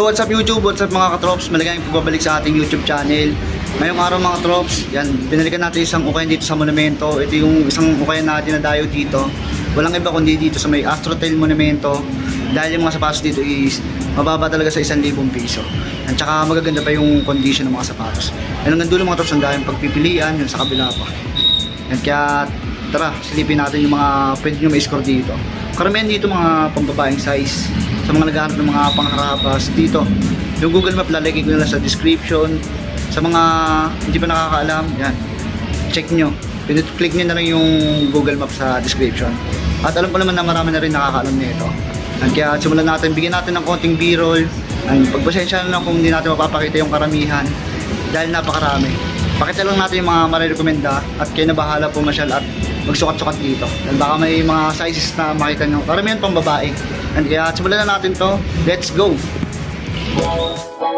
Yo, what's up YouTube? What's up mga katrops? Maligayang pagbabalik sa ating YouTube channel. Ngayong araw mga trops, yan, binalikan natin isang ukayan dito sa monumento. Ito yung isang ukayan natin na dayo dito. Walang iba kundi dito sa may Astrotel Monumento. Dahil yung mga sapatos dito is mababa talaga sa 1,000 piso. At saka magaganda pa yung condition ng mga sapatos. Yan hanggang dulo mga trops, ang dahil pagpipilian, yun sa kabila pa. Yan, kaya tara, silipin natin yung mga pwede nyo ma-score dito. Karamihan dito mga pambabaeng size. Sa mga naghahanap ng mga pangharabas dito. Yung Google Map lalagay ko na sa description. Sa mga hindi pa nakakaalam, yan. Check nyo. Click nyo na lang yung Google Map sa description. At alam ko naman na marami na rin nakakaalam nito. Yan, kaya simulan natin, bigyan natin ng konting b-roll. Yan, Pagpasensya na kung hindi natin mapapakita yung karamihan. Dahil napakarami. Pakita lang natin yung mga marirekomenda at kayo na bahala pumasyal at magsukat-sukat dito. Dahil baka may mga sizes na makita nyo. Karamihan pang babae. And kaya simulan na natin to. Let's go! Yan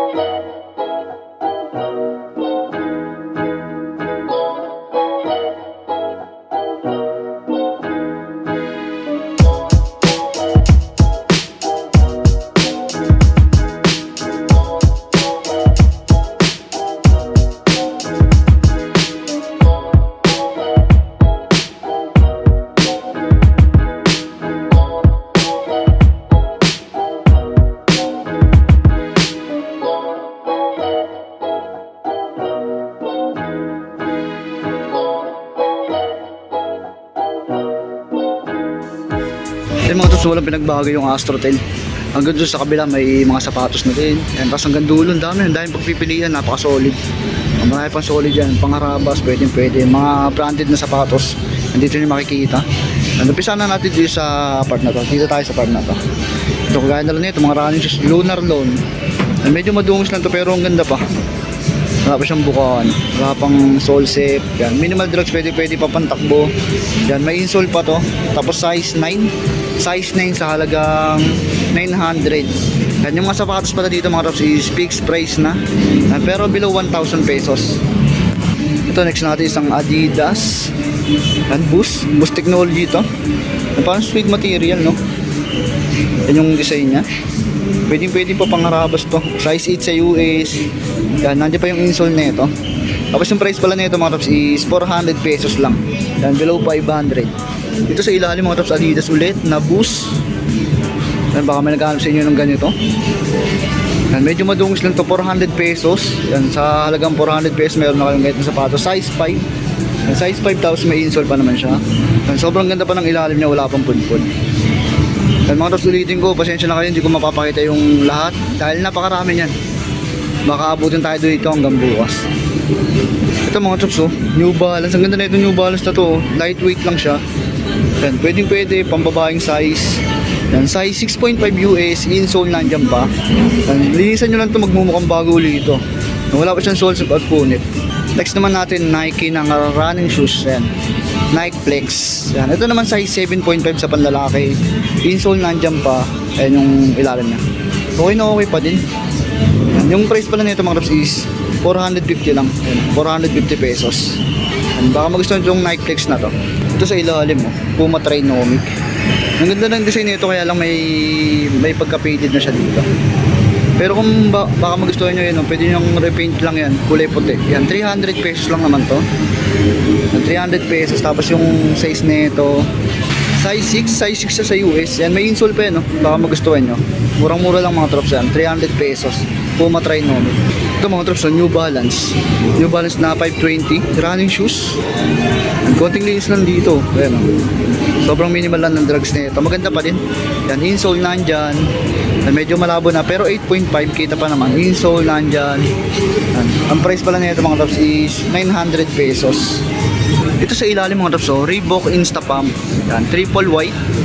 pinagbago yung Astrotel. Hanggang doon sa kabila may mga sapatos na din. Yan, tapos hanggang dulo, dami. Ang daming pagpipilian, napaka-solid. Marami pang solid yan. Pangharabas, pwede pwede. Mga branded na sapatos. Nandito nyo makikita. Napisa na natin dito sa part na to. Dito tayo sa part na to. Ito kagaya na lang nito, mga running shoes. Lunar Loan. Medyo madungis lang to pero ang ganda pa. Wala pa siyang bukaan. Wala pang sole safe. Yan. Minimal drugs pwede pwede pa pantakbo. Yan. May insole pa to. Tapos size 9. Size 9 sa halagang 900. Yan. Yung mga sapatos pala dito mga tops is fixed price na. Yan. Pero below 1,000 pesos. Ito next natin isang Adidas. Yan. Boost. Boost technology to. Yan, parang sweet material no. Yan yung design niya. Pwede pwede pa pangharabas to. Size 8 sa US. Yan, nandiyan pa yung insole nito. Tapos yung price pala nito mga tops is 400 pesos lang. Yan, below 500. Dito sa ilalim mga tops Adidas ulit na boost. Yan, baka may naghahanap sa inyo ng ganito. Yan, medyo madungis lang to 400 pesos. Yan, sa halagang 400 pesos meron na kayong ganito na sapatos. Size 5. Yan, size 5 tapos may insole pa naman siya. Yan, sobrang ganda pa ng ilalim niya, wala pang punpun. Yan mga tops ulitin ko, pasensya na kayo, hindi ko mapapakita yung lahat dahil napakarami niyan. Baka abutin tayo dito hanggang bukas. Ito mga tops oh, New Balance. Ang ganda na ito New Balance na to. oh. Lightweight lang siya. Yan, pwedeng pwede, pambabaeng size. Yan, size 6.5 US, insole nandyan pa. Yan, linisan nyo lang ito, magmumukhang bago ulit ito. Wala pa siyang soles at punit. Next naman natin, Nike ng running shoes. Yan. Nike Flex. Yan. Ito naman size 7.5 sa panlalaki. Insole nandyan pa. Ayan yung ilalim niya. Okay na okay pa din. Yan. Yung price pala nito mga raps is 450 lang. Yan. 450 pesos. Yan. Baka magustuhan itong Nike Flex na to. Ito sa ilalim mo. Puma Trinomic. Ang ganda ng design nito kaya lang may may pagka-faded na siya dito. Pero kung ba, baka magustuhan nyo yun, no, pwede nyo repaint lang yan, kulay puti. Yan, 300 pesos lang naman to. Yan, 300 pesos, tapos yung size nito, size 6, size 6 siya sa US. Yan, may insole pa yan, no? baka magustuhan nyo. Murang-mura lang mga trops yan, 300 pesos. Puma Trinomic. Ito mga trops, no, New Balance. New Balance na 520, running shoes. Konting linis lang dito. Ayan, oh. Sobrang minimal lang ng drugs nito. Maganda pa din. Yan, insole nandyan. Yan, medyo malabo na. Pero 8.5 kita pa naman. Insole nandyan. Yan. Ang price pala nito mga tops is 900 pesos. Ito sa ilalim mga tops, oh, Reebok Insta Pump. Yan, triple white.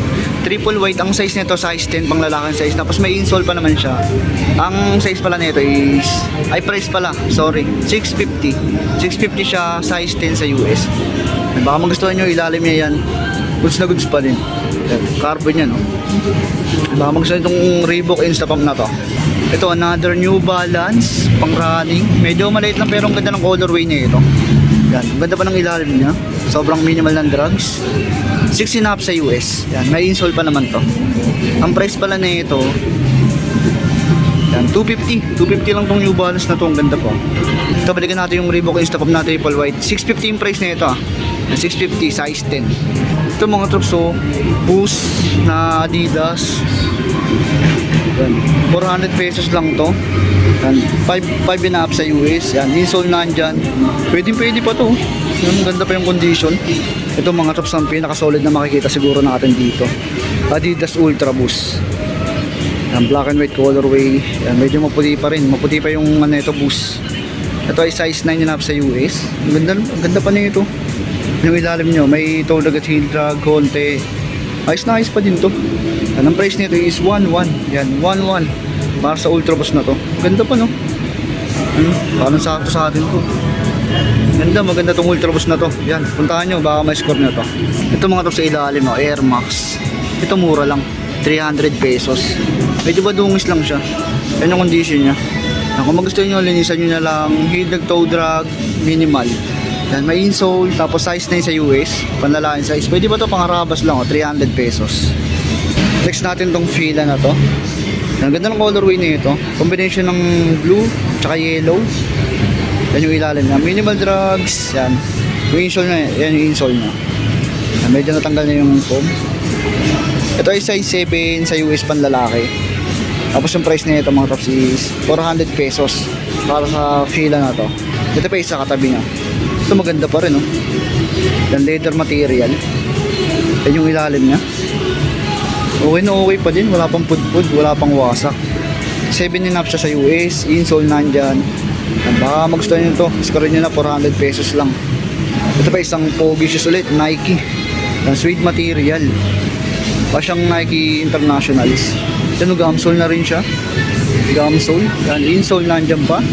Triple white ang size nito, size 10 pang lalaking size. Tapos may insole pa naman siya. Ang size pala nito is ay price pala, sorry. 650. 650 siya, size 10 sa US. Baka magustuhan nyo, ilalim niya yan. Goods na goods pa din. Carbon yan, no? Baka magustuhan itong Reebok Instapump na to. Ito, another New Balance, pang running. Medyo maliit lang pero ang ganda ng colorway niya ito. Yan, ganda pa ng ilalim niya. Sobrang minimal ng drugs. 16 half sa US. Yan, may insole pa naman to. Ang price pala na ito, yan, 250. 250 lang tong New Balance na to. Ang ganda po. Ito, balikan natin yung Reebok Instapop na triple white. 650 yung price na ito ah. 650, size 10. Ito mga troops so, Boost na Adidas. Yan. 400 pesos lang to. Yan. 5, 5 and half sa US. Yan. Insole na dyan. Pwede pwede pa to. Yan, ganda pa yung condition. Ito mga troops ang pinaka-solid na makikita siguro natin dito. Adidas Ultra Boost. Yan, black and white colorway. Yan, medyo maputi pa rin. Maputi pa yung ano ito, Boost. Ito ay size 9 and half sa US. Ang ganda, ang ganda pa nito. Yung ilalim nyo, may toe at heel drag, konti. Ayos na ayos pa din to. Ang price nito is 1-1. Yan, 1-1. Para sa Ultra Boost na to. Ganda pa no. Hmm, parang sakto sa atin to. Ganda, maganda tong Ultra Boost na to. Yan, puntahan nyo, baka may score nyo to. Ito mga to sa ilalim, oh, Air Max. Ito mura lang. 300 pesos. Medyo ba dungis lang siya. Yan ang condition niya. Kung magustuhan nyo, linisan nyo na lang. Heel drag, toe drag, minimal. Yan, may insole, tapos size na sa US. Panlalaking size. Pwede ba to pangarabas lang, oh, 300 pesos. Next natin tong fila na to. Ang ganda ng colorway nito. Combination ng blue, tsaka yellow. Yan yung ilalim niya. Minimal drugs. Yan. Yung insole na yan yung insole niya. Yan, medyo natanggal na yung foam. Ito ay size 7 sa US panlalaki. Tapos yung price nito mga tops is 400 pesos para sa fila na to. Ito pa isa katabi niya. Ito maganda pa rin oh. Yan leather material. Yan yung ilalim niya. Okay na okay pa din. Wala pang pudpud, wala pang wasak. 7 and half siya sa US. Insole nandyan. Yan, Baka magustuhan nyo to. Score nyo na 400 pesos lang. Ito pa isang pogi shoes ulit. Nike. Yan, suede material. Pa siyang Nike Internationals. Yan, gamsole na rin siya. Gamsole. Yan, insole nandyan pa.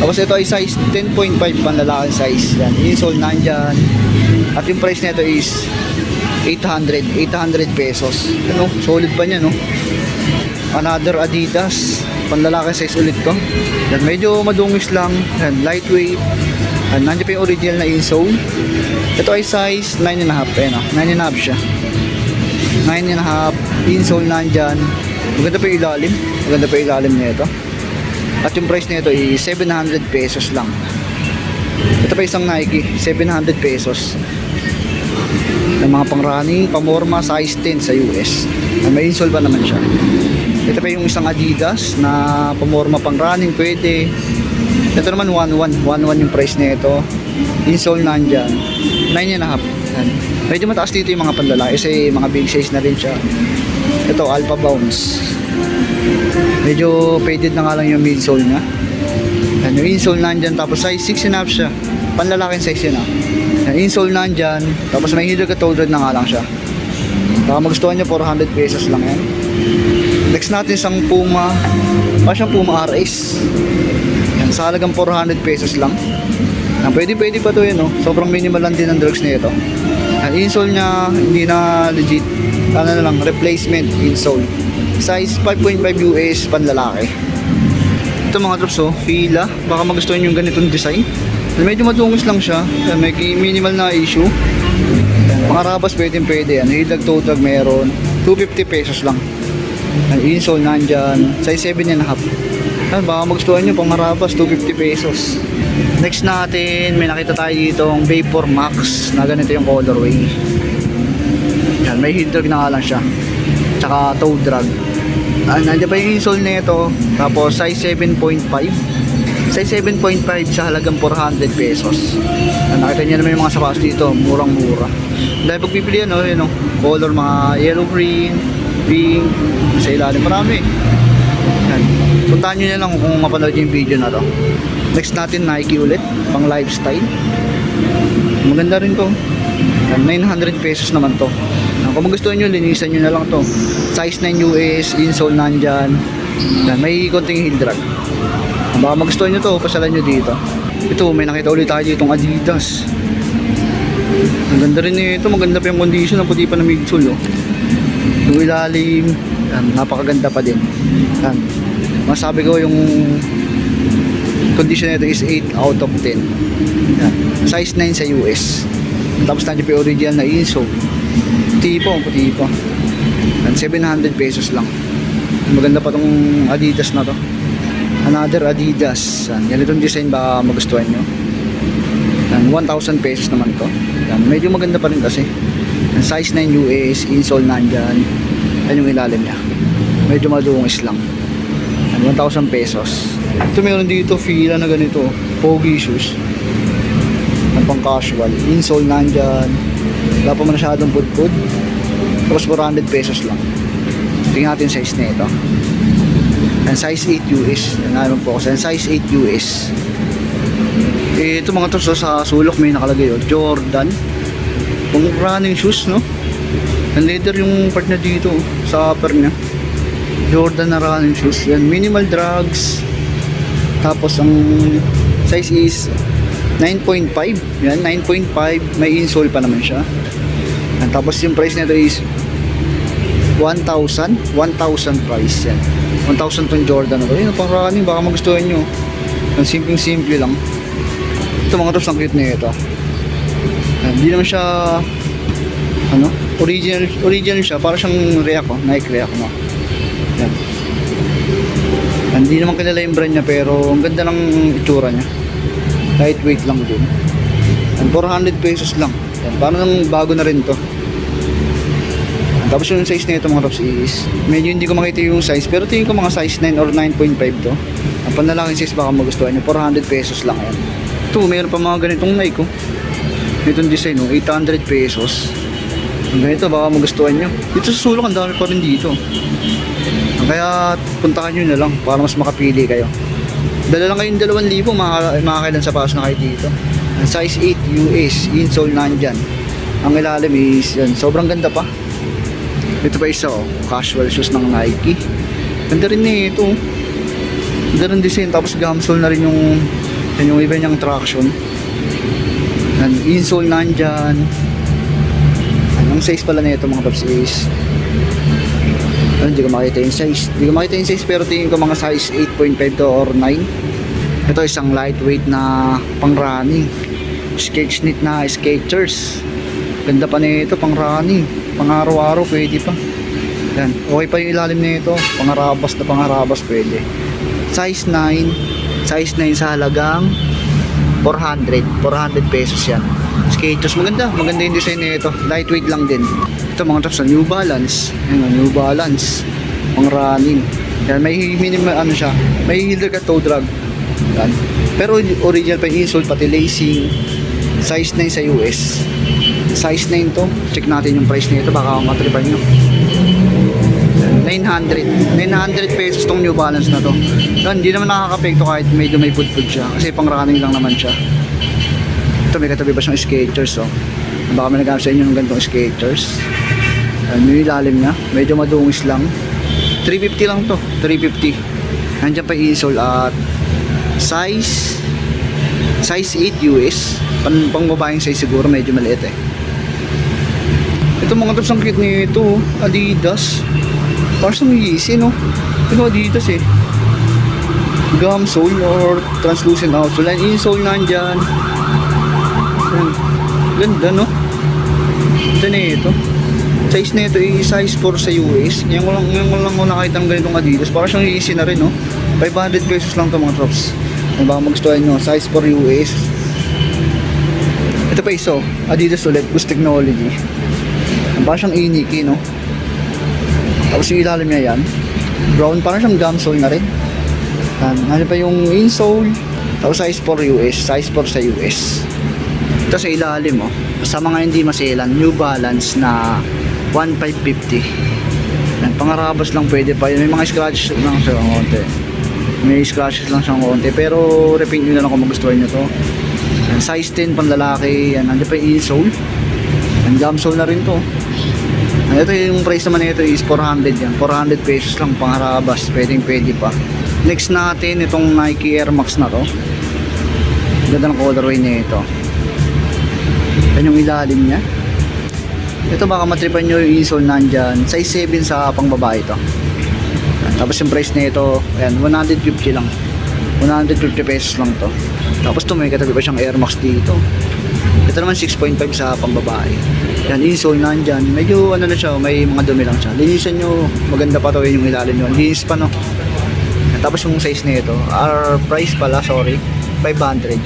Tapos ito ay size 10.5 panlalaki size. Yan, insole nandyan. At yung price nito is 800, 800 pesos. Ano, solid pa niya, no? Another Adidas, panlalaki size ulit to. Yan, medyo madungis lang. Yan, lightweight. Yan, nandiyan pa yung original na insole. Ito ay size 9.5, eh, no? 9.5 siya. 9.5, insole nandyan. Maganda pa yung ilalim. Maganda pa yung ilalim niya ito. At yung price nito ay 700 pesos lang. Ito pa isang Nike, 700 pesos. Ng mga pang running, pamorma, size 10 sa US. May insole pa naman siya. Ito pa yung isang Adidas na pamorma pang running, pwede. Ito naman 1.1, 1.1 yung price nito. Insole nandyan. 9 and a half. Yan. Medyo mataas dito yung mga panlalaki kasi mga big size na rin siya. Ito, Alpha Bounce. Medyo faded na nga lang yung midsole niya. Yan, yung insole nandyan, tapos size 6 and half siya. Panlalaking size yun ah. Yan, insole nandyan, tapos may heel ka toe na nga lang siya. Baka magustuhan nyo, 400 pesos lang yan. Next natin isang Puma, pa siyang Puma RS. Yan, sa halagang 400 pesos lang. Yan, pwede pwede pa to yun, no? sobrang minimal lang din ang drugs nito. Yan, insole niya, hindi na legit. Ano na lang, replacement insole. Size 5.5 US, panlalaki. Ito mga drops, oh, fila. Baka magustuhan yung ganitong design. Medyo madungos lang siya. Yan, may minimal na issue. Mga rabas pwede pwede. Ano, hilag total meron. 250 pesos lang. Yan, insole nandyan. Size 7 and a half. Yan, baka magustuhan nyo pang marabas, 250 pesos. Next natin, may nakita tayo ditong Vapor Max na ganito yung colorway. Yan, may heel drag na nga lang siya. Tsaka toe drag. Ah, nandiyan pa yung insole nito. Tapos size 7.5. Size 7.5 sa halagang 400 pesos. Ah, nakita niyo naman yung mga sapatos dito, murang-mura. Dahil pagpipili ano, yun, no, color mga yellow green, pink, sa ilalim marami. Yan. Puntahan nyo na lang kung mapanood yung video na to. Next natin Nike ulit, pang lifestyle. Maganda rin to. Yan, 900 pesos naman to. Kung magustuhan nyo, linisan nyo na lang to. Size 9 US, insole nandyan. Yan, may konting heel drag. Baka magustuhan nyo to, pasalan nyo dito. Ito, may nakita ulit tayo ditong Adidas. Ang ganda rin nito, maganda pa yung condition, ang puti pa ng midsole, oh. Yung ilalim, yan, napakaganda pa din. Yan. Masabi ko yung condition nito is 8 out of 10. Yan. Size 9 sa US. Tapos nandiyan pa original na insole. Puti po, puti pa. Yan, 700 pesos lang. Maganda pa tong Adidas na to. Another Adidas. Yan, ganitong design baka magustuhan nyo. Yan, 1,000 pesos naman to. Yan, medyo maganda pa rin kasi. Yan, size 9 US, insole nandyan. Yan yung ilalim niya. Medyo madungis lang. Yan, 1,000 pesos. Ito meron dito fila na ganito. Pogi shoes. Yan, pang casual. Insole nandyan. Wala pa masyadong pudpud. Tapos 400 pesos lang. Tingnan natin size na ito. Yan, size 8 US. Naman po. Yan, size 8 US. Eh, ito mga to sa, sa sulok may nakalagay oh. Jordan. Pang running shoes, no? Ang leather yung part na dito oh, sa upper niya. Jordan na running shoes. Yan, minimal drugs. Tapos ang size is 9.5. Yan, 9.5. May insole pa naman siya. Yan, tapos yung price nito is 1,000. 1,000 price yan. 1,000 tong Jordan na to. Yun, pang running. Baka magustuhan nyo. Ang simpleng-simple lang. Ito mga tops, ang cute na ito. Hindi naman siya ano, original original siya, para siyang React oh, Nike React no. Yan. Hindi naman kilala yung brand niya pero ang ganda ng itsura niya. Lightweight lang din. And 400 pesos lang. Yan, parang bago na rin to. Tapos yung size nito mga tops is medyo hindi ko makita yung size pero tingin ko mga size 9 or 9.5 to. Ang panlalaking size baka magustuhan nyo 400 pesos lang yan. Ito, mayroon pa mga ganitong Nike oh. Itong design oh, 800 pesos. Ang ganito baka magustuhan nyo. Dito sa sulok ang dami pa rin dito. Kaya puntahan nyo na lang para mas makapili kayo. Dala lang kayong 2,000 maka- makakailan sa paso na kayo dito. Ang size 8 US, insole nandyan. Ang ilalim is yan, sobrang ganda pa. Ito pa isa oh, casual shoes ng Nike. Ganda rin eh, ito. Ganda rin design, tapos gamsole na rin yung yan yung iba niyang traction. Yan, insole nandyan. Ang size pala na ito mga paps is ano, hindi ko makita yung size. Hindi ko makita yung size pero tingin ko mga size 8.5 to or 9. Ito isang lightweight na pang running. Sketch knit na sketchers. Ganda pa nito pang running. Pang araw-araw pwede pa. Yan. Okay pa yung ilalim nito. Pangarabas na pangarabas pwede. Size 9. Size 9 sa halagang 400. 400 pesos yan. Sketchers. Maganda. Maganda yung design nito. Lightweight lang din. Ito mga tops na New Balance. Ayan, New Balance. Pang running. Yan, may minimum ano siya. May heel ka toe drag. Yan. Pero original pa yung insole, pati lacing. Size 9 sa US. Size 9 to. Check natin yung price nito. Baka matripan nyo. 900. 900 pesos tong New Balance na to. Yan, hindi naman nakakapekto kahit medyo may pudpud siya. Kasi pang running lang naman siya. Ito may katabi pa siyang Skechers oh. Baka may nagkamit sa inyo ng ganitong Skechers. Ano yung ilalim niya? Medyo madungis lang. 350 lang to. 350. Nandiyan pa insole at size size 8 US. Pang, pang babaeng size siguro medyo maliit eh. Ito mga tops ang cute nito. oh. Adidas. Parang Yeezy no. Ito Adidas eh. Gum sole or translucent outsole. And insole nandyan. Yan. Ganda no. Ito na ito. Size na ito is size 4 sa US. Ngayon ko lang, ngayon ko lang ako nakita ng ganitong Adidas. Parang siyang easy na rin no. 500 pesos lang to mga drops. Kung baka magustuhan nyo. Size 4 US. Ito pa iso. Adidas ulit. Boost Technology. Parang siyang iniki no. Tapos yung ilalim niya yan. Brown. Parang siyang gumsole na rin. Yan. Ano pa yung insole. Tapos size 4 US. Size 4 sa US. Ito sa ilalim oh. Sa mga hindi maselan, New Balance na 1550. Yan, pangarabas lang pwede pa yun. May mga scratches lang siya konti. May scratches lang siyang konti. Pero repaint nyo na lang kung magustuhan nyo to. Yan, size 10 pang lalaki. Yan, nandiyan pa yung insole. Yan, gumsole na rin to. Yan, ito yung price naman nito is 400 yan. 400 pesos lang pangarabas. Pwedeng pwede pa. Next natin itong Nike Air Max na to. Ganda ng colorway nito. Yan yung ilalim niya. Ito baka matripan nyo yung insole nandyan. Size 7 sa pang babae to. Yan. Tapos yung price nito, ayan, 150 lang. 150 pesos lang to. Tapos to may katabi pa siyang Air Max dito. Ito naman 6.5 sa pang babae. Yan, insole nandyan. Medyo ano na siya, may mga dumi lang siya. Linisan nyo, maganda pa to yun yung ilalim nyo. Linis pa no. Tapos yung size nito, our price pala, sorry, 500.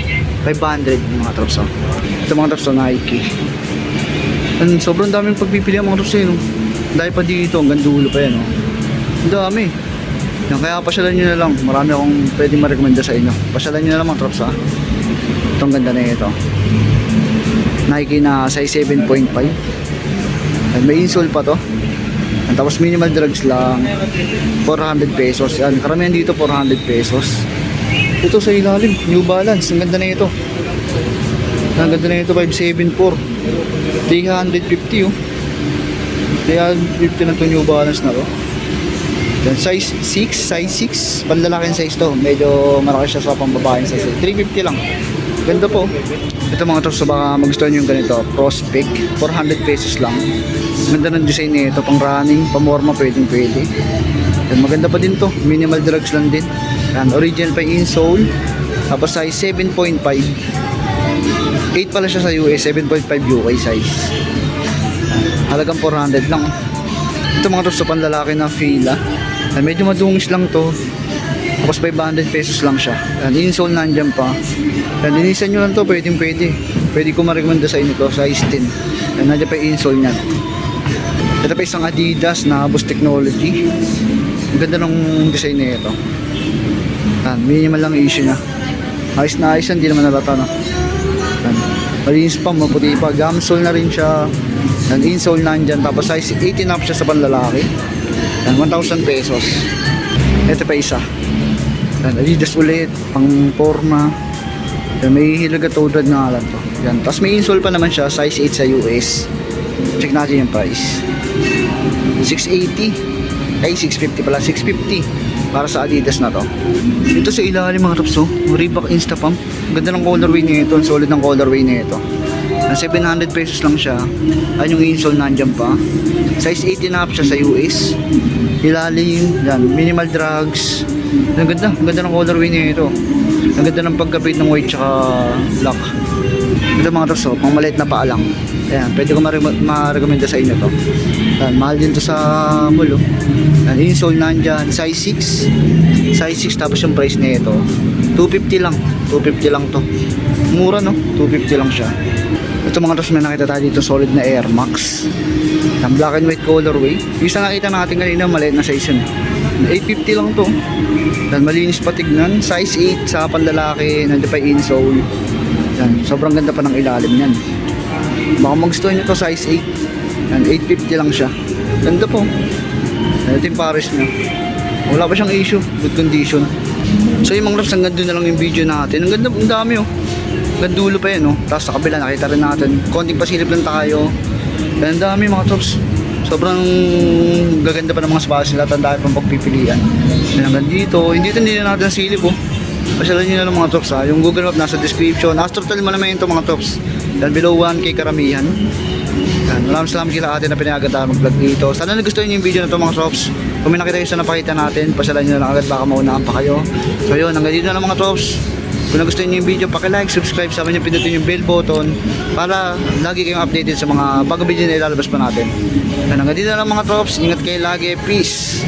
500 yung mga trops oh. Ito mga trops oh, Nike. And sobrang daming pagpipili ang mga trops eh, no? Dahil pa dito, hanggang dulo pa yan, oh. Ang dami. Yan, kaya pasyalan nyo na lang. Marami akong pwedeng ma-recommenda sa inyo. Pasyalan nyo na lang mga trops ha. Itong ganda na ito. Nike na size 7.5. And may insole pa to. And tapos minimal drugs lang. 400 pesos. Yan, karamihan dito 400 pesos. Ito sa ilalim, New Balance. Ang ganda na ito. Ang ganda na ito, 574. 350 oh. 350 na ito New Balance na to. Yan, size 6, size 6. Panlalaking size to. Medyo malaki siya sa pambabaeng size. 350 lang. Ganda po. Ito mga to, so baka magustuhan nyo yung ganito. Prospect. 400 pesos lang. Ganda ng design nito. Pang running, pamorma, pwedeng pwede. Yan, maganda pa din to. Minimal drugs lang din. Yan, original pa yung insole. Tapos size 7.5. 8 pala siya sa US, 7.5 UK size. Halagang 400 lang. Ito mga to, so panlalaki na fila. Yan, medyo madungis lang to. Tapos 500 pesos lang siya. Yan, insole nandyan pa. Yan, linisan nyo lang to, pwedeng pwede. Pwede ko ma-recommenda sa inyo to, size 10. Yan, nandiyan pa yung insole niyan. Ito pa isang Adidas na Boost Technology. Ang ganda ng design na ito. Yan, minimal lang issue niya. Ayos na ayos hindi naman nalata no. Malinis pa, maputi pa. Gamsole na rin siya. Yan, insole nandyan. Tapos size 18 up siya sa panlalaki. Yan, 1,000 pesos. Ito pa isa. Yan, Adidas ulit, pang forma. Yan, may hilaga tudad na lang to. Yan, tapos may insole pa naman siya, size 8 sa US. Check natin yung price. 680. Ay, 650 pala. 650 para sa Adidas na to. Ito sa ilalim mga tops, oh. Reebok Insta Pump. Ganda ng colorway nito. Ang solid ng colorway nito. Na 700 pesos lang siya. Ayun yung insole nandyan pa. Size 18 na up siya sa US. Ilalim, yan, minimal drugs. Ang ganda, ang ganda ng colorway nito. Ang ganda ng pagkapit ng white tsaka black. Ito mga tops, oh, pang maliit na paa lang. Ayan, pwede ko ma- ma-recommenda sa inyo to. Ayan, mahal din to sa mall, oh. Ayan, insole nandyan, size 6. Size 6, tapos yung price nito, 250 lang. 250 lang to. Mura, no? 250 lang siya. Ito mga tops, may nakita tayo dito, solid na Air Max. Ang black and white colorway. Yung isa nakita natin kanina, maliit na size yun. 850 lang to. Dahil malinis pa tignan. Size 8 sa panlalaki, nandiyan pa insole. Yan, sobrang ganda pa ng ilalim niyan. Baka magustuhan nyo to size 8. Yan, 850 lang siya. Ganda po. Ito yung pares niya. Wala pa siyang issue. Good condition. So yung mga loves, hanggang doon na lang yung video natin. Ang ganda, ang dami oh. Hanggang dulo pa yan oh. Tapos sa kabila, nakita rin natin. Konting pasilip lang tayo. Ang dami mga tops. Sobrang gaganda pa ng mga space nila. Tandaan pang pagpipilian. Hanggang dito. Hindi dito hindi na natin silip oh. Pasyalan nyo na lang mga tops ha. Yung Google Map nasa description. Astrotel mo naman ito mga tops. Dahil below 1k karamihan. Yan. Maraming salamat kila ate na pinayagan tayo mag-vlog dito. Sana nagustuhan nyo yung video na to mga tops. Kung may nakita kayo sa napakita natin, pasyalan nyo na lang agad baka maunahan pa kayo. So yun, hanggang dito na lang mga tops. Kung nagustuhan nyo yung video, pakilike, subscribe, sama nyo pindutin yung bell button para lagi kayong updated sa mga bagong video na ilalabas pa natin. Yan, hanggang dito na lang mga tops. Ingat kayo lagi. Peace!